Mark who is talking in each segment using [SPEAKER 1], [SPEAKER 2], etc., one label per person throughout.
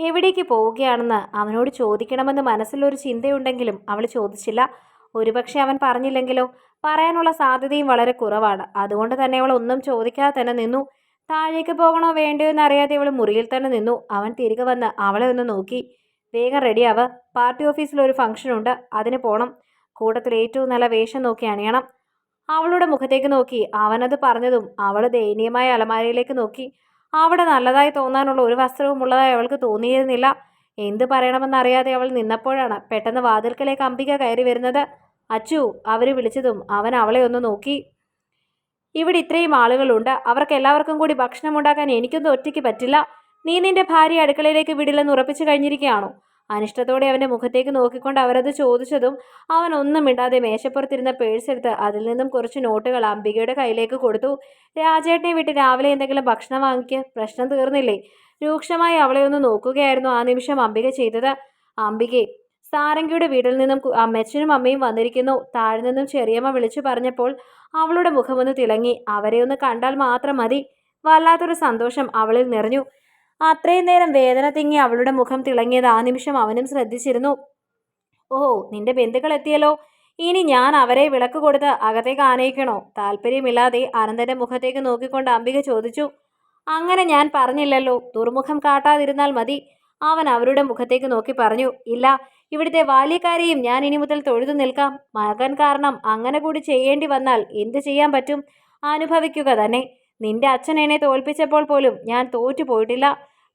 [SPEAKER 1] എവിടേക്ക് പോവുകയാണെന്ന് അവനോട് ചോദിക്കണമെന്ന് മനസ്സിലൊരു ചിന്തയുണ്ടെങ്കിലും അവൾ ചോദിച്ചില്ല. ഒരുപക്ഷെ അവൻ പറഞ്ഞില്ലെങ്കിലോ? പറയാനുള്ള സാധ്യതയും വളരെ കുറവാണ്. അതുകൊണ്ട് തന്നെ അവൾ ഒന്നും ചോദിക്കാതെ തന്നെ നിന്നു. താഴേക്ക് പോകണോ വേണ്ടോ എന്ന് അറിയാതെ അവൾ മുറിയിൽ തന്നെ നിന്നു. അവൻ തിരികെ വന്ന് അവളെ ഒന്ന് നോക്കി. വേഗം റെഡിയാവ് പാർട്ടി ഓഫീസിൽ ഒരു ഫംഗ്ഷൻ ഉണ്ട്. അതിന് പോകണം കൂട്ടത്തിൽ ഏറ്റവും നല്ല വേഷം നോക്കി അണിയണം. അവളുടെ മുഖത്തേക്ക് നോക്കി. അവനത് പറഞ്ഞതും അവൾ ദയനീയമായ അലമാരയിലേക്ക് നോക്കി. അവിടെ നല്ലതായി തോന്നാനുള്ള ഒരു വസ്ത്രവും ഉള്ളതായി അവൾക്ക് തോന്നിയിരുന്നില്ല. എന്ത് പറയണമെന്നറിയാതെ അവൾ നിന്നപ്പോഴാണ് പെട്ടെന്ന് വാതിൽക്കലേക്ക് അംബിക കയറി വരുന്നത്. അച്ചു അവർ വിളിച്ചതും അവൻ അവളെ ഒന്ന് നോക്കി. ഇവിടെ ഇത്രയും ആളുകളുണ്ട്. അവർക്ക് എല്ലാവർക്കും കൂടി ഭക്ഷണം ഉണ്ടാക്കാൻ എനിക്കൊന്നും ഒറ്റയ്ക്ക് പറ്റില്ല. നീ നിന്റെ ഭാര്യ അടുക്കളയിലേക്ക് വിടില്ലെന്ന് ഉറപ്പിച്ചു കഴിഞ്ഞിരിക്കുകയാണോ? അനിഷ്ടത്തോടെ അവന്റെ മുഖത്തേക്ക് നോക്കിക്കൊണ്ട് അവരത് ചോദിച്ചതും അവൻ ഒന്നും മിണ്ടാതെ മേശപ്പുറത്തിരുന്ന പേഴ്സ് എടുത്ത് അതിൽ നിന്നും കുറച്ച് നോട്ടുകൾ അംബികയുടെ കയ്യിലേക്ക് കൊടുത്തു. രാജേട്ടനെ വിട്ട് രാവിലെ എന്തെങ്കിലും ഭക്ഷണം വാങ്ങിക്കുക പ്രശ്നം തീർന്നില്ലേ? രൂക്ഷമായി അവളെ ഒന്ന് നോക്കുകയായിരുന്നു ആ നിമിഷം അംബിക ചെയ്തത്. അംബികെ സാരംഗിയുടെ വീട്ടിൽ നിന്നും അമ്മച്ചനും അമ്മയും വന്നിരിക്കുന്നു. താഴെ നിന്നും ചെറിയമ്മ വിളിച്ചു പറഞ്ഞപ്പോൾ അവളുടെ മുഖമൊന്ന് തിളങ്ങി. അവരെ ഒന്ന് കണ്ടാൽ മാത്രം മതി. വല്ലാത്തൊരു സന്തോഷം അവളിൽ നിറഞ്ഞു. അത്രയും നേരം വേദന തിങ്ങി അവളുടെ മുഖം തിളങ്ങിയത് ആ നിമിഷം അവനും ശ്രദ്ധിച്ചിരുന്നു. ഓ നിന്റെ ബന്ധുക്കൾ എത്തിയല്ലോ. ഇനി ഞാൻ അവരെ വിളക്ക് കൊടുത്ത് അകത്തേക്ക് ആനയിക്കണോ? താല്പര്യമില്ലാതെ അനന്തന്റെ മുഖത്തേക്ക് നോക്കിക്കൊണ്ട് അംബിക ചോദിച്ചു. അങ്ങനെ ഞാൻ പറഞ്ഞില്ലല്ലോ. ദുർമുഖം കാട്ടാതിരുന്നാൽ മതി. അവൻ അവരുടെ മുഖത്തേക്ക് നോക്കി പറഞ്ഞു. ഇല്ല ഇവിടുത്തെ ബാല്യക്കാരെയും ഞാൻ ഇനി മുതൽ തൊഴുതു നിൽക്കാം. മകൻ കാരണം അങ്ങനെ കൂടി ചെയ്യേണ്ടി വന്നാൽ എന്ത് ചെയ്യാൻ പറ്റും? അനുഭവിക്കുക തന്നെ. നിന്റെ അച്ഛൻ എന്നെ തോൽപ്പിച്ചപ്പോൾ പോലും ഞാൻ തോറ്റു പോയിട്ടില്ല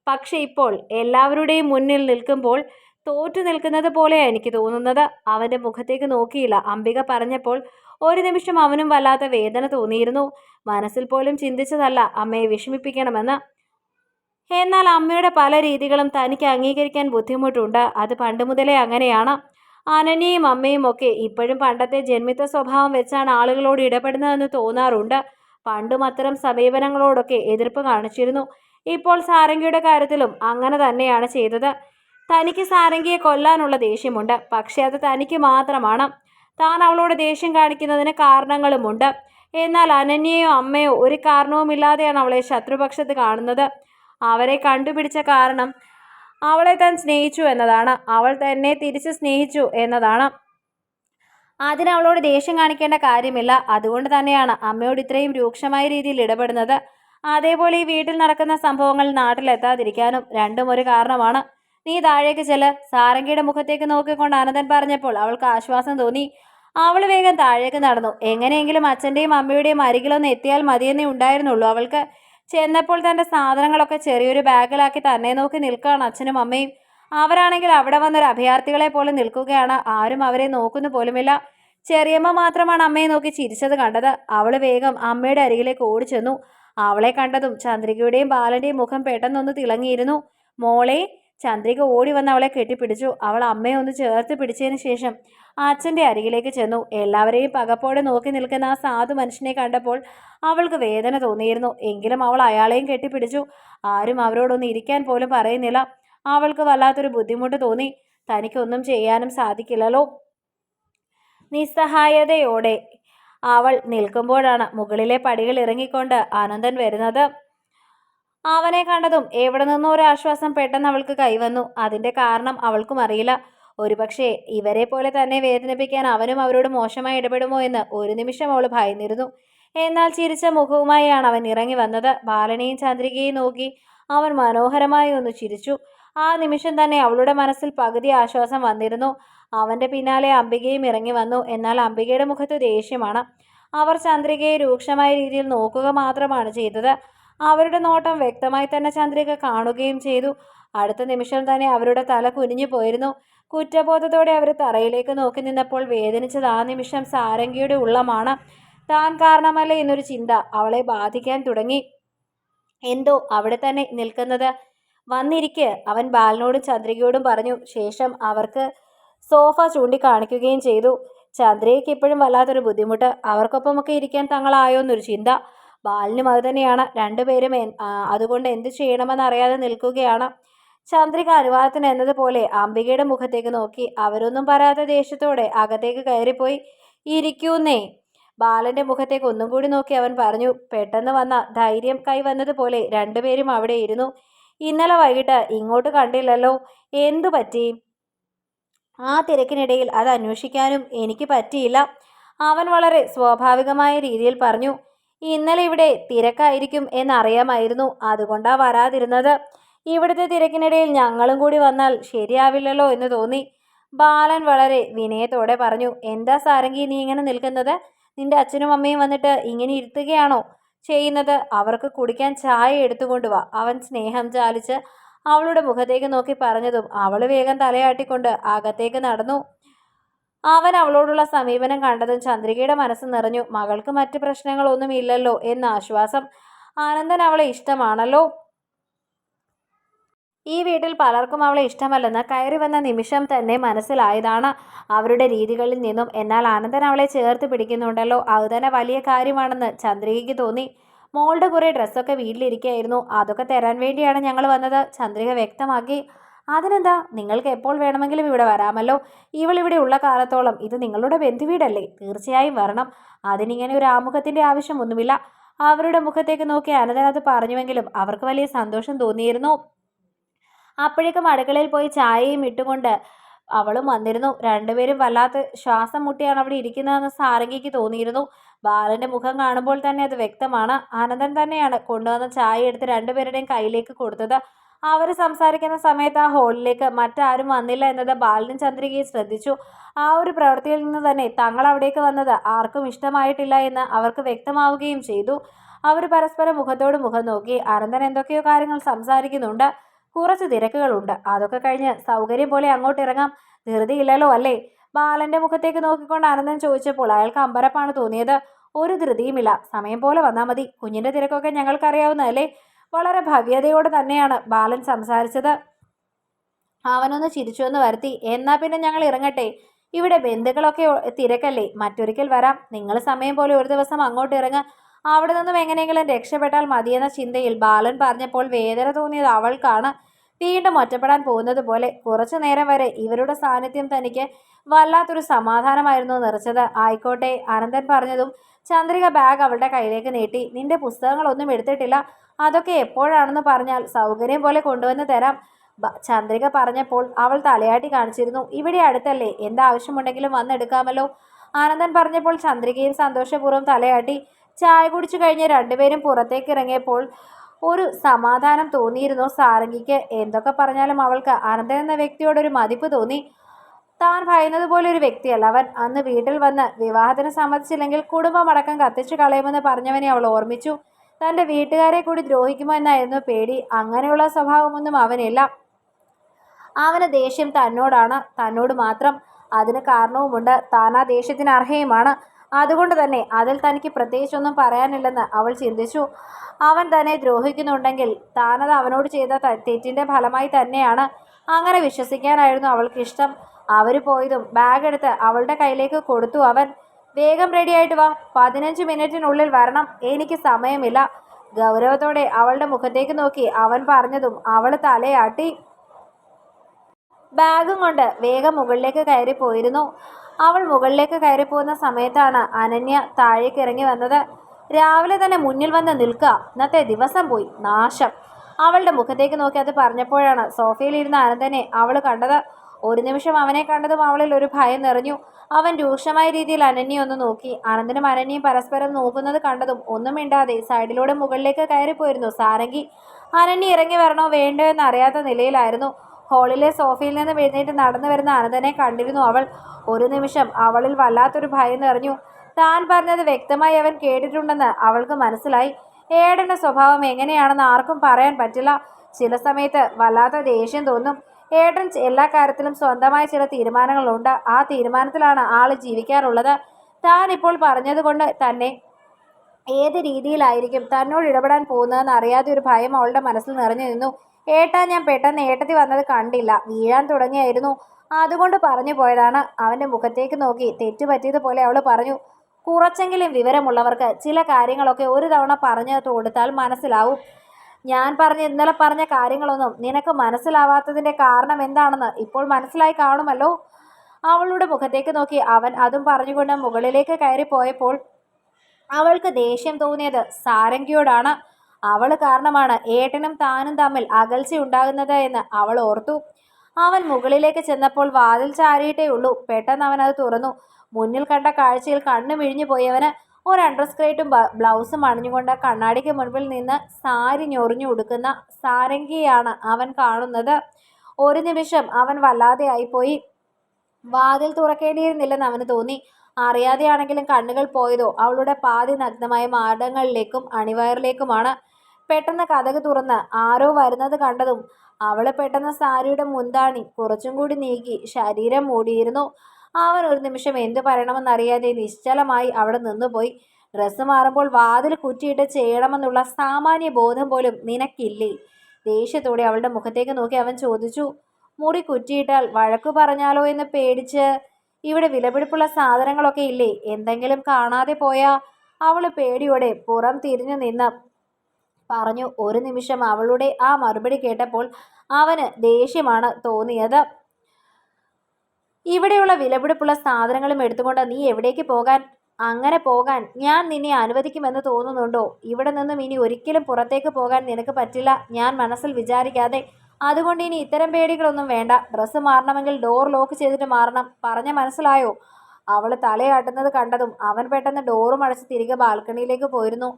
[SPEAKER 1] പക്ഷെ ഇപ്പോൾ എല്ലാവരുടെയും മുന്നിൽ നിൽക്കുമ്പോൾ തോറ്റു നിൽക്കുന്നത് പോലെയാണ് എനിക്ക് തോന്നുന്നത്. അവന്റെ മുഖത്തേക്ക് നോക്കിയില്ല. അംബിക പറഞ്ഞപ്പോൾ ഒരു നിമിഷം അവനും വല്ലാത്ത വേദന തോന്നിയിരുന്നു. മനസ്സിൽ പോലും ചിന്തിച്ചതല്ല അമ്മയെ വിഷമിപ്പിക്കണമെന്ന്. എന്നാൽ അമ്മയുടെ പല രീതികളും തനിക്ക് അംഗീകരിക്കാൻ ബുദ്ധിമുട്ടുണ്ട്. അത് പണ്ട് മുതലേ അങ്ങനെയാണ്. അനന്യയും അമ്മയും ഒക്കെ ഇപ്പോഴും പണ്ടത്തെ ജന്മിത്ത സ്വഭാവം വെച്ചാണ് ആളുകളോട് ഇടപെടുന്നതെന്ന് തോന്നാറുണ്ട്. പണ്ടും അത്തരം സമീപനങ്ങളോടൊക്കെ എതിർപ്പ് കാണിച്ചിരുന്നു. ഇപ്പോൾ സാരംഗിയുടെ കാര്യത്തിലും അങ്ങനെ തന്നെയാണ് ചെയ്തത്. തനിക്ക് സാരംഗിയെ കൊല്ലാനുള്ള ദേഷ്യമുണ്ട്. പക്ഷേ അത് തനിക്ക് മാത്രമാണ്. താൻ അവളോട് ദേഷ്യം കാണിക്കുന്നതിന് കാരണങ്ങളുമുണ്ട്. എന്നാൽ അനന്യയോ അമ്മയോ ഒരു കാരണവുമില്ലാതെയാണ് അവളെ ശത്രുപക്ഷത്ത് കാണുന്നത്. അവരെ കണ്ടുപിടിച്ച കാരണം അവളെ താൻ സ്നേഹിച്ചു എന്നതാണ്. അവൾ തന്നെ തിരിച്ച് സ്നേഹിച്ചു എന്നതാണ്. അതിന് അവളോട് ദേഷ്യം കാണിക്കേണ്ട കാര്യമില്ല. അതുകൊണ്ട് തന്നെയാണ് അമ്മയോട് ഇത്രയും രൂക്ഷമായ രീതിയിൽ ഇടപെടുന്നത്. അതേപോലെ ഈ വീട്ടിൽ നടക്കുന്ന സംഭവങ്ങൾ നാട്ടിലെത്താതിരിക്കാനും രണ്ടും ഒരു കാരണമാണ്. നീ താഴേക്ക് ചെല്ല്. സാരംഗിയുടെ മുഖത്തേക്ക് നോക്കിക്കൊണ്ട് അനന്തൻ പറഞ്ഞപ്പോൾ അവൾക്ക് ആശ്വാസം തോന്നി. അവൾ വേഗം താഴേക്ക് നടന്നു. എങ്ങനെയെങ്കിലും അച്ഛന്റെയും അമ്മയുടെയും അരികിലൊന്ന് എത്തിയാൽ മതിയെന്നേ ഉണ്ടായിരുന്നുള്ളൂ അവൾക്ക്. ചെന്നപ്പോൾ തന്റെ സാധനങ്ങളൊക്കെ ചെറിയൊരു ബാഗിലാക്കി തന്നെ നോക്കി നിൽക്കുകയാണ് അച്ഛനും അമ്മയും. അവരാണെങ്കിൽ അവിടെ വന്നൊരു അഭയാർത്ഥികളെ പോലെ നിൽക്കുകയാണ്. ആരും അവരെ നോക്കുന്നു പോലുമില്ല. ചെറിയമ്മ മാത്രമാണ് അമ്മയെ നോക്കി ചിരിച്ചത് കണ്ടത്. അവൾ വേഗം അമ്മയുടെ അരികിലേക്ക് ഓടിച്ചെന്നു. അവളെ കണ്ടതും ചന്ദ്രികയുടെയും ബാലന്റെയും മുഖം പെട്ടെന്നൊന്ന് തിളങ്ങിയിരുന്നു. മോളെ ചന്ദ്രിക ഓടി വന്ന് അവളെ കെട്ടിപ്പിടിച്ചു. അവൾ അമ്മയെ ഒന്ന് ചേർത്ത് പിടിച്ചതിന് ശേഷം അച്ഛന്റെ അരികിലേക്ക് ചെന്നു. എല്ലാവരെയും പകപ്പോടെ നോക്കി നിൽക്കുന്ന ആ സാധു മനുഷ്യനെ കണ്ടപ്പോൾ അവൾക്ക് വേദന തോന്നിയിരുന്നു. എങ്കിലും അവൾ അയാളെയും കെട്ടിപ്പിടിച്ചു. ആരും അവരോടൊന്നും ഇരിക്കാൻ പോലും പറയുന്നില്ല. അവൾക്ക് വല്ലാത്തൊരു ബുദ്ധിമുട്ട് തോന്നി. തനിക്കൊന്നും ചെയ്യാനും സാധിക്കില്ലല്ലോ. നിസ്സഹായതയോടെ അവൾ നിൽക്കുമ്പോഴാണ് മുകളിലെ പടികൾ ഇറങ്ങിക്കൊണ്ട് ആനന്ദൻ വരുന്നത്. അവനെ കണ്ടതും എവിടെ നിന്നോ ഒരു ആശ്വാസം പെട്ടെന്ന് അവൾക്ക് കൈവന്നു. അതിന്റെ കാരണം അവൾക്കും അറിയില്ല. ഒരുപക്ഷെ ഇവരെ പോലെ തന്നെ വേദനിപ്പിക്കാൻ അവനും അവരോട് മോശമായി ഇടപെടുമോ എന്ന് ഒരു നിമിഷം അവൾ ഭയന്നിരുന്നു. എന്നാൽ ചിരിച്ച മുഖവുമായാണ് അവൻ ഇറങ്ങി വന്നത്. ബാലനെയും ചന്ദ്രികയും നോക്കി അവൻ മനോഹരമായി ഒന്ന് ചിരിച്ചു. ആ നിമിഷം തന്നെ അവളുടെ മനസ്സിൽ പകുതി ആശ്വാസം വന്നിരുന്നു. അവന്റെ പിന്നാലെ അംബികയും ഇറങ്ങി വന്നു. എന്നാൽ അംബികയുടെ മുഖത്ത് ദേഷ്യമാണ്. അവർ ചന്ദ്രികയെ രൂക്ഷമായ രീതിയിൽ നോക്കുക മാത്രമാണ് ചെയ്തത്. അവരുടെ നോട്ടം വ്യക്തമായി തന്നെ ചന്ദ്രിക കാണുകയും ചെയ്തു. അടുത്ത നിമിഷം തന്നെ അവരുടെ തല കുനിഞ്ഞു പോയിരുന്നു. കുറ്റബോധത്തോടെ അവർ തറയിലേക്ക് നോക്കി നിന്നപ്പോൾ വേദനിച്ചത് ആ നിമിഷം സാരംഗിയുടെ ഉള്ളമാണ്. താൻ കാരണമല്ല എന്നൊരു ചിന്ത അവളെ ബാധിക്കാൻ തുടങ്ങി. എന്തോ അവിടെ തന്നെ നിൽക്കുന്നത്. വന്നിരിക്കെ അവൻ ബാലനോടും ചന്ദ്രികയോടും പറഞ്ഞു. ശേഷം അവർക്ക് സോഫ ചൂണ്ടിക്കാണിക്കുകയും ചെയ്തു. ചന്ദ്രയ്ക്ക് ഇപ്പോഴും വല്ലാത്തൊരു ബുദ്ധിമുട്ട്. അവർക്കൊപ്പമൊക്കെ ഇരിക്കാൻ തങ്ങളായോ എന്നൊരു ചിന്ത. ബാലിനും അത് തന്നെയാണ്. രണ്ടുപേരും അതുകൊണ്ട് എന്ത് ചെയ്യണമെന്ന് അറിയാതെ നിൽക്കുകയാണ്. ചന്ദ്രിക അനുവാദത്തിന് എന്നതുപോലെ അംബികയുടെ മുഖത്തേക്ക് നോക്കി. അവരൊന്നും പറയാത്ത ദേഷ്യത്തോടെ അകത്തേക്ക് കയറിപ്പോയി. ഇരിക്കൂന്നേ. ബാലന്റെ മുഖത്തേക്ക് ഒന്നും കൂടി നോക്കി അവൻ പറഞ്ഞു. പെട്ടെന്ന് വന്ന ധൈര്യം കൈവന്നതുപോലെ രണ്ടുപേരും അവിടെ ഇരുന്നു. ഇന്നലെ വൈകിട്ട് ഇങ്ങോട്ട് കണ്ടില്ലല്ലോ. എന്തു പറ്റി? ആ തിരക്കിനിടയിൽ അത് അന്വേഷിക്കാനും എനിക്ക് പറ്റിയില്ല. അവൻ വളരെ സ്വാഭാവികമായ രീതിയിൽ പറഞ്ഞു ഇന്നലെ ഇവിടെ തിരക്കായിരിക്കും എന്നറിയാമായിരുന്നു. അതുകൊണ്ടാ വരാതിരുന്നത്. ഇവിടുത്തെ തിരക്കിനിടയിൽ ഞങ്ങളും കൂടി വന്നാൽ ശരിയാവില്ലല്ലോ എന്ന് തോന്നി. ബാലൻ വളരെ വിനയത്തോടെ പറഞ്ഞു എന്താ സാരംഗി നീ ഇങ്ങനെ നിൽക്കുന്നത്? നിന്റെ അച്ഛനും അമ്മയും വന്നിട്ട് ഇങ്ങനെ ഇരുത്തുകയാണോ? ചെയ്യുന്നത് അവർക്ക് കുടിക്കാൻ ചായ എടുത്തുകൊണ്ടുവാ അവൻ സ്നേഹം ചാലിച്ച് അവളുടെ മുഖത്തേക്ക് നോക്കി പറഞ്ഞതും അവൾ വേഗം തലയാട്ടിക്കൊണ്ട് അകത്തേക്ക് നടന്നു. അവൻ അവളോടുള്ള സമീപനം കണ്ടതും ചന്ദ്രികയുടെ മനസ്സ് നിറഞ്ഞു. മകൾക്ക് മറ്റ് പ്രശ്നങ്ങളൊന്നും ഇല്ലല്ലോ എന്ന ആശ്വാസം ആനന്ദൻ അവളെ ഇഷ്ടമാണല്ലോ. ഈ വീട്ടിൽ പലർക്കും അവളെ ഇഷ്ടമല്ലെന്ന് കയറി വന്ന നിമിഷം തന്നെ മനസ്സിലായതാണ് അവരുടെ രീതികളിൽ നിന്നും. എന്നാൽ ആനന്ദൻ അവളെ ചേർത്ത് പിടിക്കുന്നുണ്ടല്ലോ. അത് തന്നെ വലിയ കാര്യമാണെന്ന് ചന്ദ്രികയ്ക്ക് തോന്നി. മോളുടെ കുറേ ഡ്രസ്സൊക്കെ വീട്ടിലിരിക്കുകയായിരുന്നു. അതൊക്കെ തരാൻ വേണ്ടിയാണ് ഞങ്ങൾ വന്നത്. ചന്ദ്രിക വ്യക്തമാക്കി അതിനെന്താ? നിങ്ങൾക്ക് എപ്പോൾ വേണമെങ്കിലും ഇവിടെ വരാമല്ലോ. ഇവളിവിടെ ഉള്ള കാലത്തോളം ഇത് നിങ്ങളുടെ ബന്ധുവീടല്ലേ? തീർച്ചയായും വരണം. അതിനിങ്ങനെ ഒരു ആമുഖത്തിന്റെ ആവശ്യമൊന്നുമില്ല. അവരുടെ മുഖത്തേക്ക് നോക്കി അനന്തൻ അത് പറഞ്ഞുവെങ്കിലും അവർക്ക് വലിയ സന്തോഷം തോന്നിയിരുന്നു. അപ്പോഴേക്കും അടുക്കളയിൽ പോയി ചായയും ഇട്ടുകൊണ്ട് അവളും വന്നിരുന്നു. രണ്ടുപേരും വല്ലാത്ത ശ്വാസം മുട്ടിയാണ് അവിടെ ഇരിക്കുന്നതെന്ന് സാരംഗിക്ക് തോന്നിയിരുന്നു. ബാലന്റെ മുഖം കാണുമ്പോൾ തന്നെ അത് വ്യക്തമാണ്. ആനന്ദൻ തന്നെയാണ് കൊണ്ടുവന്ന ചായ എടുത്ത് രണ്ടുപേരുടെയും കയ്യിലേക്ക് കൊടുത്തത്. അവർ സംസാരിക്കുന്ന സമയത്ത് ആ ഹോളിലേക്ക് മറ്റാരും വന്നില്ല എന്നത് ബാലനും ചന്ദ്രികയും ശ്രദ്ധിച്ചു. ആ ഒരു പ്രവൃത്തിയിൽ നിന്ന് തന്നെ തങ്ങൾ അവിടേക്ക് വന്നത് ആർക്കും ഇഷ്ടമായിട്ടില്ല എന്ന് അവർക്ക് വ്യക്തമാവുകയും ചെയ്തു. അവർ പരസ്പരം മുഖത്തോട് മുഖം നോക്കി. അനന്തൻ എന്തൊക്കെയോ കാര്യങ്ങൾ സംസാരിക്കുന്നുണ്ട്. കുറച്ച് തിരക്കുകളുണ്ട്. അതൊക്കെ കഴിഞ്ഞ് സൗകര്യം പോലെ അങ്ങോട്ട് ഇറങ്ങാം. ധൃതിയില്ലല്ലോ അല്ലേ? ബാലന്റെ മുഖത്തേക്ക് നോക്കിക്കൊണ്ട് ആനന്ദൻ ചോദിച്ചപ്പോൾ അയാൾക്ക് അമ്പരപ്പാണ് തോന്നിയത്. ഒരു ധൃതിയുമില്ല. സമയം പോലെ വന്നാൽ മതി. കുഞ്ഞിന്റെ തിരക്കൊക്കെ ഞങ്ങൾക്കറിയാവുന്നതല്ലേ? വളരെ ഭവ്യതയോടെ തന്നെയാണ് ബാലൻ സംസാരിച്ചത്. അവനൊന്ന് ചിരിച്ചുവെന്ന് വരുത്തി. എന്നാ പിന്നെ ഞങ്ങൾ ഇറങ്ങട്ടെ? ഇവിടെ ബന്ധുക്കളൊക്കെ തിരക്കല്ലേ? മറ്റൊരിക്കൽ വരാം. നിങ്ങൾ സമയം പോലെ ഒരു ദിവസം അങ്ങോട്ട് ഇറങ്ങ. അവിടെ നിന്നും എങ്ങനെയെങ്കിലും രക്ഷപ്പെട്ടാൽ മതിയെന്ന ചിന്തയിൽ ബാലൻ പറഞ്ഞപ്പോൾ വേദന തോന്നിയത് അവൾക്കാണ്. വീണ്ടും ഒറ്റപ്പെടാൻ പോകുന്നത് പോലെ കുറച്ചു നേരം വരെ ഇവരുടെ സാന്നിധ്യം തനിക്ക് വല്ലാത്തൊരു സമാധാനമായിരുന്നു നിറച്ചത്. ആയിക്കോട്ടെ അനന്തൻ പറഞ്ഞതും ചന്ദ്രിക ബാഗ് അവളുടെ കയ്യിലേക്ക് നീട്ടി. നിന്റെ പുസ്തകങ്ങളൊന്നും എടുത്തിട്ടില്ല. അതൊക്കെ എപ്പോഴാണെന്ന് പറഞ്ഞാൽ സൗകര്യം പോലെ കൊണ്ടുവന്ന് തരാം. ചന്ദ്രിക പറഞ്ഞപ്പോൾ അവൾ തലയാട്ടി കാണിച്ചിരുന്നു. ഇവിടെ അടുത്തല്ലേ? എന്താവശ്യമുണ്ടെങ്കിലും വന്നെടുക്കാമല്ലോ ആനന്ദൻ പറഞ്ഞപ്പോൾ ചന്ദ്രികയും സന്തോഷപൂർവം തലയാട്ടി. ചായ കുടിച്ചു കഴിഞ്ഞ് രണ്ടുപേരും പുറത്തേക്ക് ഇറങ്ങിയപ്പോൾ ഒരു സമാധാനം തോന്നിയിരുന്നു സാരംഗിക്ക്? എന്തൊക്കെ പറഞ്ഞാലും അവൾക്ക് അനന്ത എന്ന വ്യക്തിയോടൊരു മതിപ്പ് തോന്നി. താൻ ഭയന്നത് പോലെ ഒരു വ്യക്തിയല്ല അവൻ. അന്ന് വീട്ടിൽ വന്ന് വിവാഹത്തിന് സമ്മതിച്ചില്ലെങ്കിൽ കുടുംബമടക്കം കത്തിച്ചു കളയുമെന്ന് പറഞ്ഞവനെ അവൾ ഓർമ്മിച്ചു. തന്റെ വീട്ടുകാരെ കൂടി ദ്രോഹിക്കുമോ എന്നായിരുന്നു പേടി. അങ്ങനെയുള്ള സ്വഭാവമൊന്നും അവനില്ല. അവന് ദേഷ്യം തന്നോടാണ്. തന്നോട് മാത്രം അതിന് കാരണവുമുണ്ട്. താൻ ആ ദേഷ്യത്തിന് അർഹയുമാണ്. അതുകൊണ്ട് തന്നെ അതിൽ തനിക്ക് പ്രത്യേകിച്ചൊന്നും പറയാനില്ലെന്ന് അവൾ ചിന്തിച്ചു. അവൻ തന്നെ ദ്രോഹിക്കുന്നുണ്ടെങ്കിൽ താനത് അവനോട് ചെയ്ത തെറ്റിന്റെ ഫലമായി തന്നെയാണ്. അങ്ങനെ വിശ്വസിക്കാനായിരുന്നു അവൾക്കിഷ്ടം. അവർ പോയതും ബാഗ് എടുത്ത് അവളുടെ കയ്യിലേക്ക് കൊടുത്തു. അവൻ വേഗം റെഡിയായിട്ട് വാ. പതിനഞ്ച് മിനിറ്റിനുള്ളിൽ വരണം. എനിക്ക് സമയമില്ല. ഗൗരവത്തോടെ അവളുടെ മുഖത്തേക്ക് നോക്കി അവൻ പറഞ്ഞതും അവൾ തലയാട്ടി. ബാഗും കൊണ്ട് വേഗം മുകളിലേക്ക് കയറി പോയിരുന്നു അവൾ മുകളിലേക്ക് കയറി പോകുന്ന സമയത്താണ് അനന്യ താഴേക്ക് ഇറങ്ങി വന്നത്. രാവിലെ തന്നെ മുന്നിൽ വന്ന് നിൽക്കുക. ഇന്നത്തെ ദിവസം പോയി. നാശം. അവളുടെ മുഖത്തേക്ക് നോക്കി അത് പറഞ്ഞപ്പോഴാണ് സോഫയിലിരുന്ന അനന്തനെ അവൾ കണ്ടത്. ഒരു നിമിഷം അവനെ കണ്ടതും അവളിൽ ഒരു ഭയം നിറഞ്ഞു. അവൻ രൂക്ഷമായ രീതിയിൽ അനന്യ ഒന്ന് നോക്കി. അനന്തനും അനന്യയും പരസ്പരം നോക്കുന്നത് കണ്ടതും ഒന്നും മിണ്ടാതെ സൈഡിലൂടെ മുകളിലേക്ക് കയറിപ്പോയിരുന്നു സാരംഗി. അനന്യ ഇറങ്ങി വരണോ വേണ്ടോ എന്ന് അറിയാത്ത നിലയിലായിരുന്നു. ഹാളിലെ സോഫയിൽ നിന്ന് എഴുന്നേറ്റ് നടന്നു വരുന്ന അനന്തനെ കണ്ടിരുന്നു അവൾ. ഒരു നിമിഷം അവളിൽ വല്ലാത്തൊരു ഭയം നിറഞ്ഞു. താൻ പറഞ്ഞത് വ്യക്തമായി അവൻ കേട്ടിട്ടുണ്ടെന്ന് അവൾക്ക് മനസ്സിലായി. ഏടന്റെ സ്വഭാവം എങ്ങനെയാണെന്ന് ആർക്കും പറയാൻ പറ്റില്ല. ചില സമയത്ത് വല്ലാത്ത ദേഷ്യം തോന്നും. ഏട്ടൻ എല്ലാ കാര്യത്തിലും സ്വന്തമായ ചില തീരുമാനങ്ങളുണ്ട്. ആ തീരുമാനത്തിലാണ് ആൾ ജീവിക്കാറുള്ളത്. താൻ ഇപ്പോൾ പറഞ്ഞതുകൊണ്ട് തന്നെ ഏത് രീതിയിലായിരിക്കും തന്നോട് ഇടപെടാൻ പോകുന്നതെന്ന് അറിയാതെ ഒരു ഭയം അവളുടെ മനസ്സിൽ നിറഞ്ഞു നിന്നു. ഏട്ടാ ഞാൻ പെട്ടെന്ന് ഏട്ടത്തി വന്നത് കണ്ടില്ല. വീഴാൻ തുടങ്ങിയായിരുന്നു. അതുകൊണ്ട് പറഞ്ഞു പോയതാണ്. അവന്റെ മുഖത്തേക്ക് നോക്കി തെറ്റുപറ്റിയതുപോലെ അവൾ പറഞ്ഞു കുറച്ചെങ്കിലും വിവരമുള്ളവർക്ക് ചില കാര്യങ്ങളൊക്കെ ഒരു തവണ പറഞ്ഞു കൊടുത്താൽ മനസ്സിലാവും. ഞാൻ പറഞ്ഞ ഇന്നലെ പറഞ്ഞ കാര്യങ്ങളൊന്നും നിനക്ക് മനസ്സിലാവാത്തതിന്റെ കാരണം എന്താണെന്ന് ഇപ്പോൾ മനസ്സിലായി കാണുമല്ലോ? അവളുടെ മുഖത്തേക്ക് നോക്കി അവൻ അതും പറഞ്ഞുകൊണ്ട് മുകളിലേക്ക് കയറി പോയപ്പോൾ അവൾക്ക് ദേഷ്യം തോന്നിയത് സാരംഗിയോടാണ്. അവൾ കാരണമാണ് ഏട്ടനും താനും തമ്മിൽ അകൽച്ചയുണ്ടാകുന്നത് എന്ന് അവൾ ഓർത്തു. അവൻ മുകളിലേക്ക് ചെന്നപ്പോൾ വാതിൽ ചാരിയിട്ടേ ഉള്ളൂ. പെട്ടെന്ന് അവൻ അത് തുറന്നു. മുന്നിൽ കണ്ട കാഴ്ചയിൽ കണ്ണു മിഴിഞ്ഞു പോയവന് ഒരു അണ്ടർ സ്ക്രേറ്റും ബ്ലൗസും അണിഞ്ഞുകൊണ്ട് കണ്ണാടിക്ക് മുൻപിൽ നിന്ന് സാരി ഞൊറിഞ്ഞു ഉടുക്കുന്ന സാരംഗിയാണ് അവൻ കാണുന്നത്. ഒരു നിമിഷം അവൻ വല്ലാതെ ആയിപ്പോയി. വാതിൽ തുറക്കേണ്ടിയിരുന്നില്ലെന്ന് അവന് തോന്നി. അറിയാതെയാണെങ്കിലും കണ്ണുകൾ പോയതോ അവളുടെ പാതി നഗ്നമായ മാർഗങ്ങളിലേക്കും അണിവയറിലേക്കുമാണ്. പെട്ടെന്ന് കഥക് തുറന്ന് ആരോ വരുന്നത് കണ്ടതും അവളെ പെട്ടെന്ന് സാരിയുടെ മുന്താണി കുറച്ചും കൂടി നീക്കി ശരീരം മൂടിയിരുന്നു. അവൻ ഒരു നിമിഷം എന്തു പറയണമെന്നറിയാതെ നിശ്ചലമായി അവിടെ നിന്നുപോയി ഡ്രസ്സ് മാറുമ്പോൾ വാതിൽ കുറ്റിയിട്ട് ചെയ്യണമെന്നുള്ള സാമാന്യ ബോധം പോലും നിനക്കില്ലേ? ദേഷ്യത്തോടെ അവളുടെ മുഖത്തേക്ക് നോക്കി അവൻ ചോദിച്ചു മുറി കുറ്റിയിട്ടാൽ വഴക്കു പറഞ്ഞാലോ എന്ന് പേടിച്ച് ഇവിടെ വിലപിടിപ്പുള്ള സാധനങ്ങളൊക്കെ ഇല്ലേ? എന്തെങ്കിലും കാണാതെ പോയാ? അവൾ പേടിയോടെ പുറം തിരിഞ്ഞു നിന്ന് പറഞ്ഞു. ഒരു നിമിഷം അവളുടെ ആ മറുപടി കേട്ടപ്പോൾ അവന് ദേഷ്യമാണ് തോന്നിയത്. ഇവിടെയുള്ള വിലപിടിപ്പുള്ള സാധനങ്ങളും എടുത്തുകൊണ്ട് നീ എവിടേക്ക് പോകാൻ? അങ്ങനെ പോകാൻ ഞാൻ നിന്നെ അനുവദിക്കുമെന്ന് തോന്നുന്നുണ്ടോ? ഇവിടെ നിന്നും ഇനി ഒരിക്കലും പുറത്തേക്ക് പോകാൻ നിനക്ക് പറ്റില്ല. ഞാൻ മനസ്സിൽ വിചാരിക്കാതെ. അതുകൊണ്ട് ഇനി ഇത്തരം പേടികളൊന്നും വേണ്ട. ഡ്രസ്സ് മാറണമെങ്കിൽ ഡോർ ലോക്ക് ചെയ്തിട്ട് മാറണം. പറഞ്ഞ മനസ്സിലായോ? അവൾ തലയാട്ടുന്നത് കണ്ടതും അവൻ പെട്ടെന്ന് ഡോറും അടച്ച് തിരികെ ബാൽക്കണിയിലേക്ക് പോയിരുന്നു.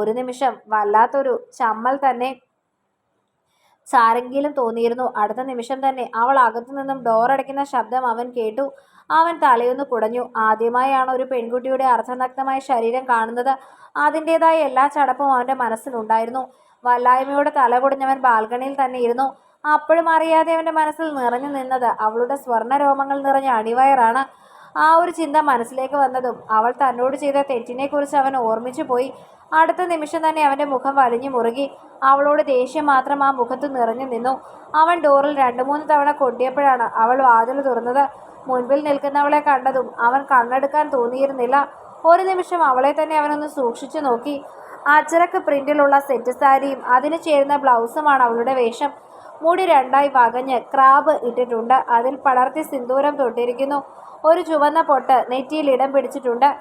[SPEAKER 1] ഒരു നിമിഷം വല്ലാത്തൊരു ചമ്മൽ തന്നെ സാരെങ്കിലും തോന്നിയിരുന്നു. അടുത്ത നിമിഷം തന്നെ അവൾ അകത്തു നിന്നും ഡോർ അടയ്ക്കുന്ന ശബ്ദം അവൻ കേട്ടു. അവൻ തലയൊന്ന് കുടഞ്ഞു. ആദ്യമായാണ് ഒരു പെൺകുട്ടിയുടെ അർദ്ധനഗ്നമായ ശരീരം കാണുന്നത്. അതിന്റെതായ എല്ലാ ചടപ്പും അവന്റെ മനസ്സിലുണ്ടായിരുന്നു. വല്ലായ്മയോടെ തല കുടഞ്ഞവൻ ബാൽക്കണിയിൽ തന്നെ ഇരുന്നു. അപ്പോഴും അറിയാതെ അവന്റെ മനസ്സിൽ നിറഞ്ഞു നിന്നത് അവളുടെ സ്വർണരോമങ്ങൾ നിറഞ്ഞ അണിവയറാണ്. ആ ഒരു ചിന്ത മനസ്സിലേക്ക് വന്നതും അവൾ തന്നോട് ചെയ്ത തെറ്റിനെക്കുറിച്ച് അവൻ ഓർമ്മിച്ചു പോയി. അടുത്ത നിമിഷം തന്നെ അവന്റെ മുഖം വലിഞ്ഞു മുറുകി. അവളോട് ദേഷ്യം മാത്രം ആ മുഖത്ത് നിറഞ്ഞു നിന്നു. അവൻ ഡോറിൽ രണ്ടു മൂന്ന് തവണ കൊട്ടിയപ്പോഴാണ് അവൾ വാതിൽ തുറന്നത്. മുൻപിൽ നിൽക്കുന്നവളെ കണ്ടതും അവൻ കണ്ണെടുക്കാൻ തോന്നിയിരുന്നില്ല. ഒരു നിമിഷം അവളെ തന്നെ അവനൊന്ന് സൂക്ഷിച്ചു നോക്കി. അച്ചരക്ക് പ്രിന്റിലുള്ള സെറ്റ് സാരിയും അതിന് ചേരുന്ന ബ്ലൗസുമാണ് അവളുടെ വേഷം. മുടി രണ്ടായി വകഞ്ഞ് ക്രാബ് ഇട്ടിട്ടുണ്ട്. അതിൽ പടർത്തി സിന്ദൂരം തൊട്ടിരിക്കുന്നു. ഒരു ചുവന്ന പൊട്ട് നെറ്റിയിൽ ഇടം പിടിച്ചിട്ടുണ്ട്.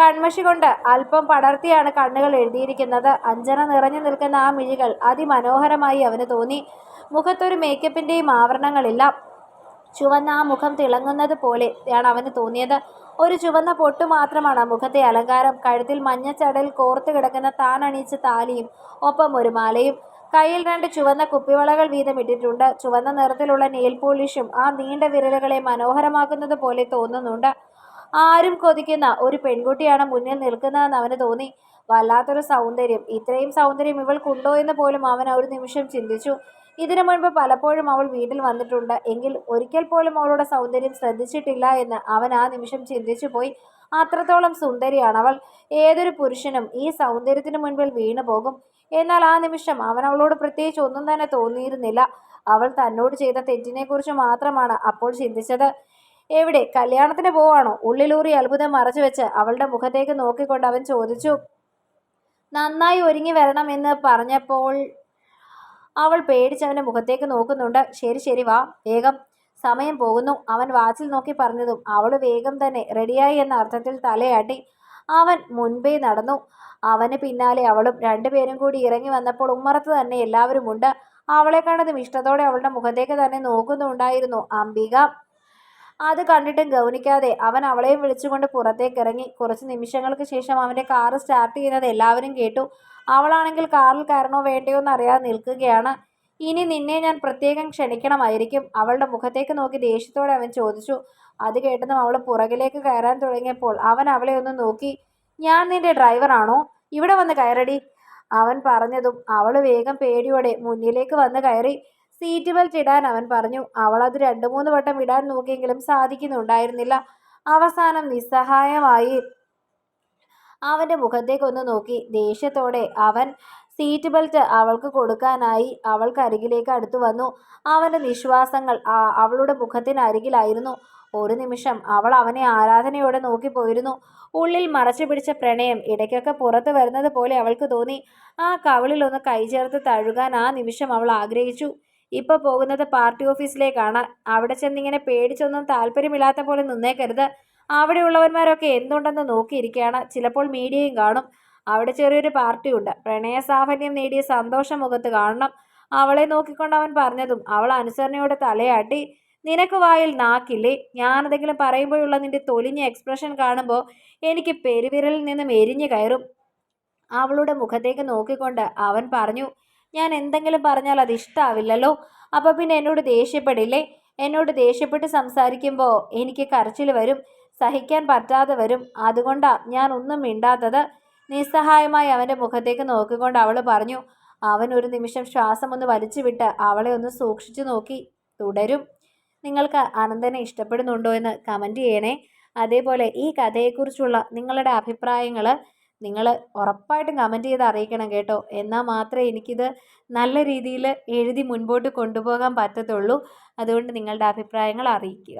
[SPEAKER 1] കൺമഷി കൊണ്ട് അല്പം പടർത്തിയാണ് കണ്ണുകൾ എഴുതിയിരിക്കുന്നത്. അഞ്ചന നിറഞ്ഞു നിൽക്കുന്ന ആ മിഴികൾ അതിമനോഹരമായി അവന് തോന്നി. മുഖത്തൊരു മേക്കപ്പിന്റെയും ആവരണങ്ങളില്ല. ചുവന്ന ആ മുഖം തിളങ്ങുന്നത് പോലെയാണ് അവന് തോന്നിയത്. ഒരു ചുവന്ന പൊട്ട് മാത്രമാണ് മുഖത്തെ അലങ്കാരം. കഴുത്തിൽ മഞ്ഞച്ചടൽ കോർത്തു കിടക്കുന്ന താനണിയിച്ച താലിയും ഒപ്പം ഒരു മാലയും. കയ്യിൽ രണ്ട് ചുവന്ന കുപ്പിവളകൾ വീതം ഇട്ടിട്ടുണ്ട് ചുവന്ന നിറത്തിലുള്ള നെയിൽ പോളിഷും ആ നീണ്ട വിരലുകളെ മനോഹരമാക്കുന്നത് പോലെ തോന്നുന്നുണ്ട്. ആരും കൊതിക്കുന്ന ഒരു പെൺകുട്ടിയാണ് മുന്നിൽ നിൽക്കുന്നതെന്ന് അവന് തോന്നി. വല്ലാത്തൊരു സൗന്ദര്യം. ഇത്രയും സൗന്ദര്യം ഇവൾക്കുണ്ടോ എന്ന് പോലും അവൻ ഒരു നിമിഷം ചിന്തിച്ചു. ഇതിനു മുൻപ് പലപ്പോഴും അവൾ വീട്ടിൽ വന്നിട്ടുണ്ട്. എങ്കിൽ ഒരിക്കൽ പോലും അവളുടെ സൗന്ദര്യം ശ്രദ്ധിച്ചിട്ടില്ല എന്ന് അവൻ ആ നിമിഷം ചിന്തിച്ചു പോയി അത്രത്തോളം സുന്ദരിയാണ് അവൾ ഏതൊരു പുരുഷനും ഈ സൗന്ദര്യത്തിന് മുൻപിൽ വീണു പോകും എന്നാൽ ആ നിമിഷം അവൻ അവളോട് പ്രത്യേകിച്ച് ഒന്നും തന്നെ തോന്നിയിരുന്നില്ല. അവൾ തന്നോട് ചെയ്ത തെറ്റിനെക്കുറിച്ച് മാത്രമാണ് അപ്പോൾ ചിന്തിച്ചത്. എവിടെ? കല്യാണത്തിന് പോവാണോ? ഉള്ളിലൂറി അത്ഭുതം മറച്ചു വെച്ച് അവളുടെ മുഖത്തേക്ക് നോക്കിക്കൊണ്ട് അവൻ ചോദിച്ചു. നന്നായി ഒരുങ്ങി വരണമെന്ന് പറഞ്ഞപ്പോൾ അവൾ പേടിച്ചവന്റെ മുഖത്തേക്ക് നോക്കുന്നുണ്ട്. ശരി ശരി വാ. വേഗം. സമയം പോകുന്നു. അവൻ വാച്ചിൽ നോക്കി പറഞ്ഞതും അവൾ വേഗം തന്നെ റെഡിയായി എന്ന അർത്ഥത്തിൽ തലയാട്ടി അവൻ മുൻപേ നടന്നു. അവന് പിന്നാലെ അവളും രണ്ടുപേരും കൂടി ഇറങ്ങി വന്നപ്പോൾ ഉമ്മറത്ത് തന്നെ എല്ലാവരുമുണ്ട് അവളെ കണ്ടതും ഇഷ്ടത്തോടെ അവളുടെ മുഖത്തേക്ക് തന്നെ നോക്കുന്നുണ്ടായിരുന്നു അംബിക. അത് കണ്ടിട്ടും ഗൗനിക്കാതെ അവൻ അവളെയും വിളിച്ചുകൊണ്ട് പുറത്തേക്ക് ഇറങ്ങി. കുറച്ച് നിമിഷങ്ങൾക്ക് ശേഷം അവന്റെ കാറ് സ്റ്റാർട്ട് ചെയ്യുന്നത് എല്ലാവരും കേട്ടു. അവളാണെങ്കിൽ കാറിൽ കയറണോ വേണ്ടയോ എന്ന് അറിയാതെ നിൽക്കുകയാണ്. ഇനി നിന്നെ ഞാൻ പ്രത്യേകം ക്ഷണിക്കണമായിരിക്കും. അവളുടെ മുഖത്തേക്ക് നോക്കി ദേഷ്യത്തോടെ അവൻ ചോദിച്ചു. അത് കേട്ടതും അവൾ പുറകിലേക്ക് കയറാൻ തുടങ്ങിയപ്പോൾ അവൻ അവളെ ഒന്ന് നോക്കി. ഞാൻ നിന്റെ ഡ്രൈവറാണോ ഇവിടെ വന്ന് കയറടി. അവൻ പറഞ്ഞതും അവൾ വേഗം പേടിയോടെ മുന്നിലേക്ക് വന്ന് കയറി. സീറ്റ് ബെൽറ്റ് ഇടാൻ അവൻ പറഞ്ഞു. അവൾ അത് രണ്ടു മൂന്ന് വട്ടം ഇടാൻ നോക്കിയെങ്കിലും സാധിക്കുന്നുണ്ടായിരുന്നില്ല. അവസാനം നിസ്സഹായമായി. അവന്റെ മുഖത്തേക്കൊന്ന് നോക്കി. ദേഷ്യത്തോടെ അവൻ സീറ്റ് ബെൽറ്റ് അവൾക്ക് കൊടുക്കാനായി അവൾക്കരികിലേക്ക് അടുത്തു വന്നു. അവന്റെ നിശ്വാസങ്ങൾ അവളുടെ മുഖത്തിനരികിലായിരുന്നു. ഒരു നിമിഷം അവൾ അവനെ ആരാധനയോടെ നോക്കിപ്പോയിരുന്നു ഉള്ളിൽ മറച്ചു പിടിച്ച പ്രണയം ഇടയ്ക്കൊക്കെ പുറത്തു വരുന്നത് പോലെ അവൾക്ക് തോന്നി. ആ കവിളിലൊന്ന് കൈ ചേർത്ത് തഴുകാൻ ആ നിമിഷം അവൾ ആഗ്രഹിച്ചു. ഇപ്പൊ പോകുന്നത് പാർട്ടി ഓഫീസിലേക്കാണ്. അവിടെ ചെന്നിങ്ങനെ പേടിച്ചൊന്നും താല്പര്യമില്ലാത്ത പോലെ നിന്നേക്കരുത്. അവിടെയുള്ളവന്മാരൊക്കെ എന്തുണ്ടെന്ന് നോക്കിയിരിക്കുകയാണ്. ചിലപ്പോൾ മീഡിയയും കാണും. അവിടെ ചെറിയൊരു പാർട്ടിയുണ്ട് പ്രണയ സാഫല്യം നേടിയ സന്തോഷം മുഖത്ത് കാണണം. അവളെ നോക്കിക്കൊണ്ട് അവൻ പറഞ്ഞതും അവൾ അനുസരണയോടെ തലയാട്ടി നിനക്ക് വായിൽ നാക്കില്ലേ? ഞാനെന്തെങ്കിലും പറയുമ്പോഴുള്ള നിന്റെ തൊലിഞ്ഞ എക്സ്പ്രഷൻ കാണുമ്പോൾ എനിക്ക് പെരുവിരലിൽ നിന്നും എരിഞ്ഞു കയറും. അവളുടെ മുഖത്തേക്ക് നോക്കിക്കൊണ്ട് അവൻ പറഞ്ഞു ഞാൻ എന്തെങ്കിലും പറഞ്ഞാൽ അത് ഇഷ്ടാവില്ലല്ലോ. അപ്പോൾ പിന്നെ എന്നോട് ദേഷ്യപ്പെടില്ലേ? എന്നോട് ദേഷ്യപ്പെട്ട് സംസാരിക്കുമ്പോൾ എനിക്ക് കരച്ചിൽ വരും സഹിക്കാൻ പറ്റാതെ വരും. അതുകൊണ്ടാണ് ഞാൻ ഒന്നും മിണ്ടാത്തത്. നിസ്സഹായമായി അവന്റെ മുഖത്തേക്ക് നോക്കിക്കൊണ്ട് അവൾ പറഞ്ഞു അവൻ ഒരു നിമിഷം ശ്വാസം ഒന്ന് വലിച്ചു വിട്ട് അവളെ ഒന്ന് സൂക്ഷിച്ചു നോക്കി. തുടരും. നിങ്ങൾക്ക് അനന്തനെ ഇഷ്ടപ്പെടുന്നുണ്ടോ എന്ന് കമന്റ് ചെയ്യണേ. അതേപോലെ ഈ കഥയെക്കുറിച്ചുള്ള നിങ്ങളുടെ അഭിപ്രായങ്ങൾ നിങ്ങൾ ഉറപ്പായിട്ടും കമന്റ് ചെയ്ത് അറിയിക്കണം കേട്ടോ. എന്നാൽ മാത്രമേ എനിക്കിത് നല്ല രീതിയിൽ എഴുതി മുൻപോട്ട് കൊണ്ടുപോകാൻ പറ്റത്തുള്ളൂ. അതുകൊണ്ട് നിങ്ങളുടെ അഭിപ്രായങ്ങൾ അറിയിക്കുക.